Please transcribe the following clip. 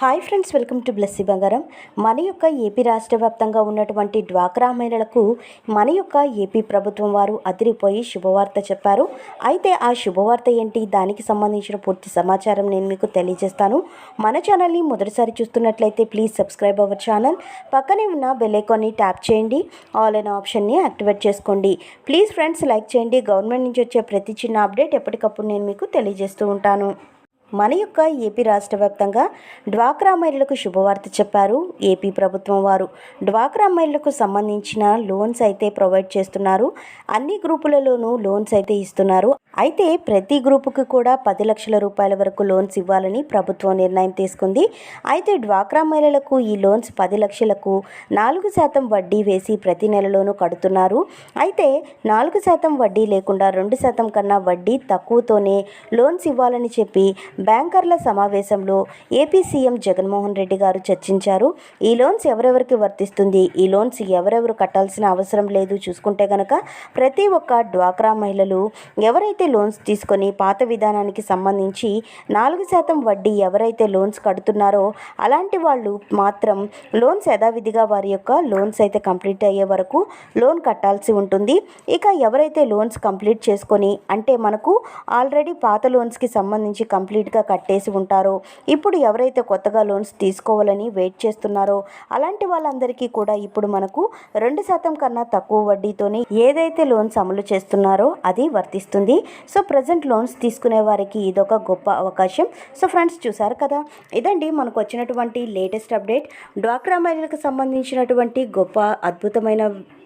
Hi friends welcome to Blessy Bangaram. మన యొక్క AP రాష్ట్ర వ్యాప్తంగా ఉన్నటువంటి డ్వాక్రా మహిళలకు మన యొక్క ఏపీ ప్రభుత్వం వారు అదిరిపోయి శుభవార్త చెప్పారు. అయితే ఆ శుభవార్త ఏంటి? దానికి సంబంధించిన పూర్తి సమాచారం నేను మీకు తెలియజేస్తాను. మన ఛానల్ని మొదటిసారి చూస్తున్నట్లయితే ప్లీజ్ సబ్స్క్రైబ్ అవర్ ఛానల్. పక్కనే ఉన్న బెల్లైకాన్ని ట్యాప్ చేయండి. ఆల్ అనే ఆప్షన్ని యాక్టివేట్ చేసుకోండి. ప్లీజ్ ఫ్రెండ్స్ లైక్ చేయండి. గవర్నమెంట్ నుంచి వచ్చే ప్రతి చిన్న అప్డేట్ ఎప్పటికప్పుడు నేను మీకు తెలియజేస్తూ ఉంటాను. మన యొక్క ఏపీ రాష్ట్ర వ్యాప్తంగా డ్వాక్రా మహిళలకు శుభవార్త చెప్పారు ఏపీ ప్రభుత్వం వారు. డ్వాక్రా మహిళలకు సంబంధించిన లోన్స్ అయితే ప్రొవైడ్ చేస్తున్నారు. అన్ని గ్రూపులలోనూ లోన్స్ అయితే ఇస్తున్నారు. అయితే ప్రతి గ్రూపుకి కూడా పది లక్షల రూపాయల వరకు లోన్స్ ఇవ్వాలని ప్రభుత్వం నిర్ణయం తీసుకుంది. అయితే డ్వాక్రా మహిళలకు ఈ లోన్స్ పది లక్షలకు నాలుగు శాతం వడ్డీ వేసి ప్రతి నెలలోనూ కడుతున్నారు. అయితే నాలుగు శాతం వడ్డీ లేకుండా రెండు శాతం కన్నా వడ్డీ తక్కువతోనే లోన్స్ ఇవ్వాలని చెప్పి బ్యాంకర్ల సమావేశంలో ఏపీ సీఎం జగన్మోహన్ రెడ్డి గారు చర్చించారు. ఈ లోన్స్ ఎవరెవరికి వర్తిస్తుంది? ఈ లోన్స్ ఎవరెవరు కట్టాల్సిన అవసరం లేదు? చూసుకుంటే గనక ప్రతి ఒక్క డ్వాక్రా మహిళలు ఎవరైతే లోన్స్ తీసుకొని పాత విధానానికి సంబంధించి నాలుగు శాతం వడ్డీ ఎవరైతే లోన్స్ కడుతున్నారో అలాంటి వాళ్ళు మాత్రం లోన్స్ యథావిధిగా వారి యొక్క లోన్స్ అయితే కంప్లీట్ అయ్యే వరకు లోన్ కట్టాల్సి ఉంటుంది. ఇక ఎవరైతే లోన్స్ కంప్లీట్ చేసుకొని అంటే మనకు ఆల్రెడీ పాత లోన్స్కి సంబంధించి కంప్లీట్ కంప్లీట్గా కట్టేసి ఉంటారో. ఇప్పుడు ఎవరైతే కొత్తగా లోన్స్ తీసుకోవాలని వెయిట్ చేస్తున్నారో అలాంటి వాళ్ళందరికీ కూడా ఇప్పుడు మనకు రెండు శాతం కన్నా తక్కువ వడ్డీతోనే ఏదైతే లోన్స్ అమలు చేస్తున్నారో అది వర్తిస్తుంది. సో ప్రజెంట్ లోన్స్ తీసుకునే వారికి ఇదొక గొప్ప అవకాశం. సో ఫ్రెండ్స్ చూసారు కదా? ఇదండి మనకు వచ్చినటువంటి లేటెస్ట్ అప్డేట్. డ్వాక్రా మహిళలకు సంబంధించినటువంటి గొప్ప అద్భుతమైన